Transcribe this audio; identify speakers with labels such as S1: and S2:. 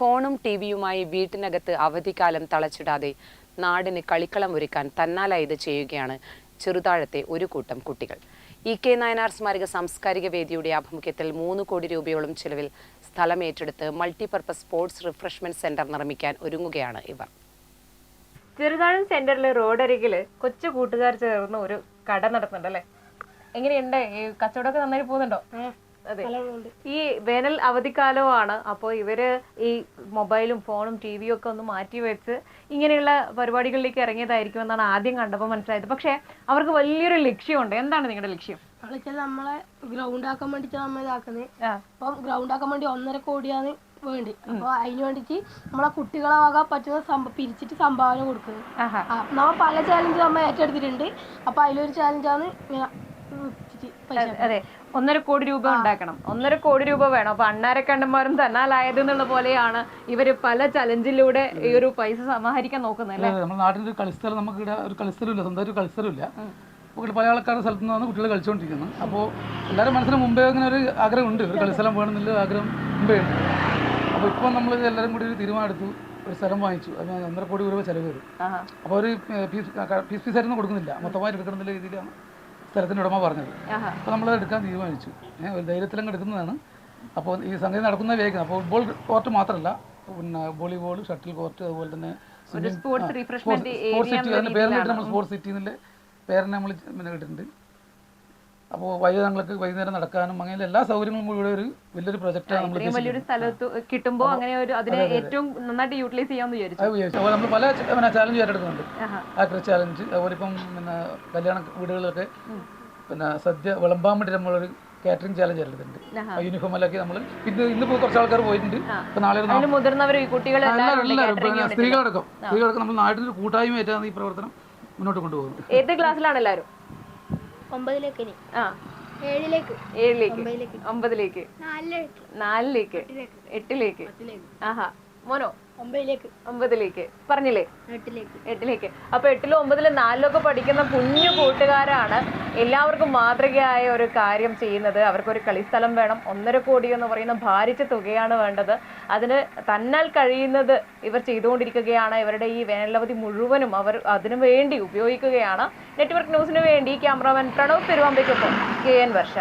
S1: ഫോണും ടി വിയുമായി വീട്ടിനകത്ത് അവധിക്കാലം തളച്ചിടാതെ നാടിന് കളിക്കളം ഒരുക്കാൻ തന്നാലായി ഇത് ചെയ്യുകയാണ് ചെറുതാഴത്തെ ഒരു കൂട്ടം കുട്ടികൾ. ഇ കെ നായനാർ സ്മാരക സാംസ്കാരിക വേദിയുടെ ആഭിമുഖ്യത്തിൽ മൂന്ന് കോടി രൂപയോളം ചെലവിൽ സ്ഥലം ഏറ്റെടുത്ത് മൾട്ടിപർപ്പസ് സ്പോർട്സ് റിഫ്രഷ്മെന്റ് സെന്റർ നിർമ്മിക്കാൻ ഒരുങ്ങുകയാണ് ഇവർ.
S2: ചെറുതാഴം സെന്ററിൽ റോഡരികിൽ കൊച്ചു കൂട്ടുകാർ ചേർന്ന് ഒരു കട നടത്തുന്നുണ്ട് അല്ലേ? എങ്ങനെയുണ്ട്? ഈ കച്ചവടമൊക്കെ നന്നായി പോകുന്നുണ്ടോ? അതെ. ഈ വേനൽ അവധിക്കാലമാണ്. അപ്പോൾ ഇവർ ഈ മൊബൈലും ഫോണും ടി വിയും ഒക്കെ ഒന്ന് മാറ്റി വെച്ച് ഇങ്ങനെയുള്ള പരിപാടികളിലേക്ക് ഇറങ്ങിയതായിരിക്കും എന്നാണ് ആദ്യം കണ്ടപ്പോൾ മനസ്സിലായത്. പക്ഷേ അവർക്ക് വലിയൊരു ലക്ഷ്യമുണ്ട്. എന്താണ് നിങ്ങളുടെ ലക്ഷ്യം?
S3: നമ്മളെ ഗ്രൗണ്ട് ആക്കാൻ വേണ്ടിട്ട് നമ്മൾ ഇതാക്കുന്നത് അപ്പം ഗ്രൗണ്ട് ആക്കാൻ വേണ്ടി ഒന്നര കോടിയാണ് വേണ്ടി. അപ്പൊ അതിന് വേണ്ടിട്ട് നമ്മളെ കുട്ടികളെ ആകാൻ പറ്റുന്ന പിരിച്ചിട്ട് സംഭാവന കൊടുക്കുന്നത്. നമ്മൾ പല ചാലഞ്ച് നമ്മൾ ഏറ്റെടുത്തിട്ടുണ്ട്. അപ്പൊ അതിലൊരു ചാലഞ്ചാണ്
S2: അതെ. ഒന്നര കോടി രൂപ ഉണ്ടാക്കണം. ഒന്നര കോടി രൂപ വേണം. അപ്പൊ അണ്ണാരക്കണ്ടന്മാരും തന്നാലായത് എന്നുള്ള പോലെയാണ് ഇവർ പല ചലഞ്ചിലൂടെ ഈ ഒരു പൈസ സമാഹരിക്കാൻ നോക്കുന്നത് അല്ലേ?
S4: അതെ, നമ്മുടെ നാട്ടിൽ ഒരു കളിസ്ഥലം നമുക്ക് ഇവിടെ ഒരു കളിസ്ഥലമില്ല. സ്വന്തം ഒരു കളിസ്ഥലമില്ല. അപ്പോൾ പല ആൾക്കാരുടെ സ്ഥലത്ത് നിന്നാണ് കുട്ടികൾ കളിച്ചുകൊണ്ടിരിക്കുന്നത് അപ്പോൾ എല്ലാവരും മനസ്സിന് മുമ്പേ അങ്ങനെ ഒരു ആഗ്രഹം ഉണ്ട്. ഒരു കളിസ്ഥലം വേണമെന്നുള്ള ആഗ്രഹം മുമ്പേ ഉണ്ട്. അപ്പോൾ ഇപ്പോൾ നമ്മൾ എല്ലാവരും കൂടി ഒരു തീരുമാനം എടുത്തു ഒരു സ്ഥലം വാങ്ങിച്ചു. അതിന് ഒന്നര കോടി രൂപ ചിലവ് വരും
S2: ആഹാ.
S4: അപ്പോൾ ഒരു ഫീസ് ഫീസ് പീസായിട്ടൊന്നും കൊടുക്കുന്നില്ല. മൊത്തമായിട്ട് എടുക്കണം എന്നുള്ള രീതിയിലാണ് സ്ഥലത്തിന്റെ ഉടമ പറഞ്ഞത്. അപ്പോൾ നമ്മളത് എടുക്കാൻ തീരുമാനിച്ചു. ഏഹ് ഒരു ധൈര്യത്തിലങ്ങ് എടുക്കുന്നതാണ്. അപ്പോൾ ഈ സംഗതി നടക്കുന്ന വേഗം. അപ്പോൾ ഫുട്ബോൾ കോർട്ട് മാത്രമല്ല പിന്നെ വോളിബോൾ ഷട്ടിൽ കോർട്ട് അതുപോലെ തന്നെ സ്പോർട്സ്
S2: സിറ്റി
S4: അതിന്റെ പേരിലിട്ട് നമ്മൾ സ്പോർട്സ് സിറ്റി എന്നുള്ള പേരിനെ നമ്മൾ പിന്നെ ഇട്ടിട്ടുണ്ട് അപ്പോൾ വൈകുന്നേരങ്ങൾക്ക് വൈകുന്നേരം നടക്കാനും അങ്ങനെ എല്ലാ സൗകര്യങ്ങളും കൂടി ഇവിടെ ഒരു വലിയൊരു പ്രൊജക്റ്റാണ് നമ്മൾ
S2: വലിയൊരു സ്ഥലത്ത് കിട്ടുമ്പോൾ അങ്ങനെ ഒരു അതിനെ ഏറ്റവും നന്നായിട്ട് യൂട്ടിലൈസ് ചെയ്യാമെന്ന് വിചാരിച്ചു.
S4: അത് അപ്പോൾ നമ്മൾ പല ചാലഞ്ച് ഏറ്റെടുക്കുന്നുണ്ട്. ആക്രി ചാലഞ്ച് അതുപോലെ ഇപ്പം പിന്നെ കല്യാണ വീടുകളിലൊക്കെ പിന്നെ സദ്യ വിളമ്പാൻ വേണ്ടി നമ്മളൊരു കാറ്ററിംഗ് ചാലഞ്ച് ഏറ്റെടുത്തിട്ടുണ്ട്. യൂണിഫോം എല്ലാം നമ്മൾ ഇന്ന് ഇന്നിപ്പോൾ കുറച്ച് ആൾക്കാർ പോയിട്ടുണ്ട്. ഇപ്പൊ നാളെ സ്ത്രീകളടക്കം. സ്ത്രീകളടക്കം നമ്മൾ നാട്ടിൽ കൂട്ടായ്മ കൂട്ടായ്മയായിട്ടാണ് ഈ പ്രവർത്തനം മുന്നോട്ട് കൊണ്ടുപോകുന്നത്.
S2: ഏത് ക്ലാസ്സിലാണ് എല്ലാവരും?
S3: ഒമ്പതിലേക്ക് ഇനി.
S2: ആ.
S3: ഏഴിലേക്ക്.
S2: ഏഴിലേക്ക്. ഒമ്പതിലേക്ക്.
S3: നാലിലേക്ക്.
S2: നാലിലേക്ക്. എട്ടിലേക്ക്. ആഹാ. മോനോ?
S3: ഒമ്പതിലേക്ക്.
S2: ഒമ്പതിലേക്ക്. പറഞ്ഞില്ലേ?
S3: എട്ടിലേക്ക്.
S2: എട്ടിലേക്ക്. അപ്പൊ എട്ടിലും ഒമ്പതിലും നാലിലൊക്കെ പഠിക്കുന്ന കുഞ്ഞു കൂട്ടുകാരാണ് എല്ലാവർക്കും മാതൃകയായ ഒരു കാര്യം ചെയ്യുന്നത്. അവർക്കൊരു കളിസ്ഥലം വേണം. ഒന്നര കോടി എന്ന് പറയുന്ന ഭാരിച്ച തുകയാണ് വേണ്ടത്. അതിന് തന്നാൽ കഴിയുന്നത് ഇവർ ചെയ്തുകൊണ്ടിരിക്കുകയാണ്. ഇവരുടെ ഈ വേനലവധി മുഴുവനും അവർ അതിനു വേണ്ടി ഉപയോഗിക്കുകയാണ്. നെറ്റ്വർക്ക് ന്യൂസിന് വേണ്ടി ക്യാമറാമാൻ പ്രണവ് പെരുവാമ്പയ്ക്കൊപ്പം കെ എൻ വർഷ.